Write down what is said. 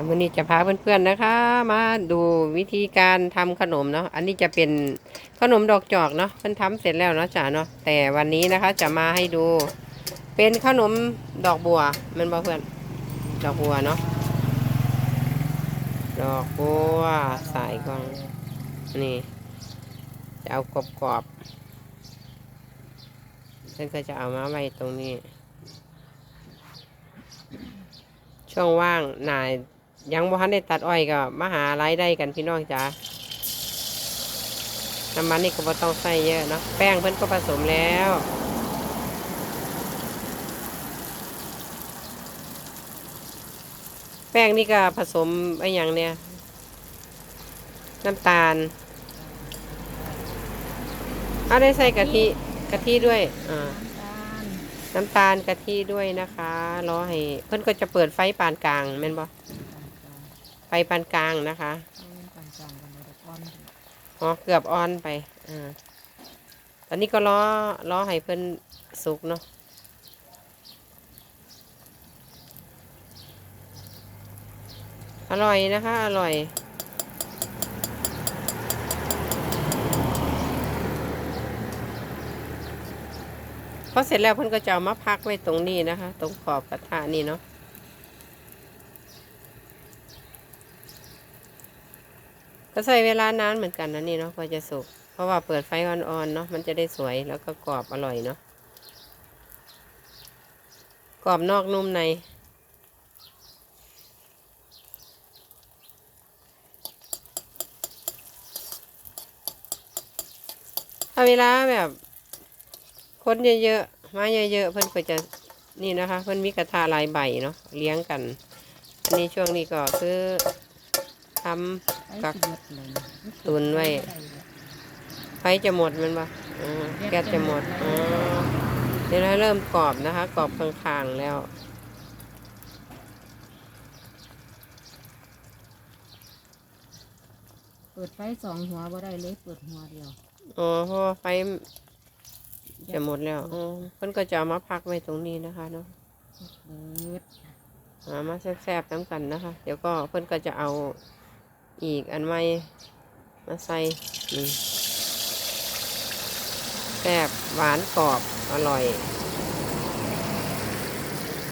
แต่วันนี้จะพาเพื่อนๆนะคะ มาดูวิธีการทำขนมเนาะอันนี้จะเป็นขนมดอกจอกเนาะเพิ่อนทำเสร็จแล้วเนาะจ้าเนาะแต่วันนี้นะคะจะมาให้ดู เป็นขนมดอกบัวมันบ่เพื่อนดอกบัวเนาะดอกบัวใส่ก่อนนี่จะเอากรอบๆฉันก็จะเอามาไว้ตรงนี้ช่วงว่างนาย ยังบ่ทันได้ตัดอ้อยก็มาหารายได้กันพี่น้องจ้าน้ำมันนี่ก็บ่ต้องใส่เยอะเนาะแป้งเพิ่นก็ผสมแล้วแป้งนี่ก็ผสมไอ้หยังเนี่ย น้ำตาลเอาได้ใส่กะทิกะทิด้วยอ่าน้ำตาลกะทิด้วยนะคะรอให้เพื่อนก็จะเปิดไฟปานกลางแม่นบ่ ไฟปานกลางนะคะอ๋อเกือบออนไปอ่าตอนนี้ก็รอรอให้เพื่อนสุกเนาะอร่อยนะคะ อร่อยพอเสร็จแล้วเพิ่นก็จะเอามาพักไว้ตรงนี้นะคะ ตรงขอบกระทะนี่เนาะ ก็ใช้เวลานานเหมือนกันนะนี่เนาะกว่าจะสุก เพราะว่าเปิดไฟอ่อนๆเนาะมันจะได้สวยแล้วก็กรอบอร่อยเนาะกรอบนอกนุ่มในถ้าเวลาแบบคนเยอะๆ มาเยอะๆ เพิ่อนก็จะนี่นะคะ เพิ่อนมีกระทะลายใบเนาะเลี้ยงกัน อันนี้ช่วงนี้ก็คือ ทำกักตุนไว้ไฟจะหมดแมันปะอ่าแก๊สจะหมดอ๋อเดี๋ยวเราเริ่มกรอบนะคะกรอบข้างๆแล้วเปิดไฟสองหัวบ่ได้เลยเปิดหัวเดียวอ๋อเพราะว่าไฟจะหมดแล้วอ๋อเพิ่นก็จะเอามาพักไว้ตรงนี้นะคะเนาะเปิดหามาแซ่บๆน้ำกันนะคะ เดี๋ยวก็เพื่อนก็จะเอา อีกอันใหม่มาใส่นี่แซ่บหวานกรอบอร่อย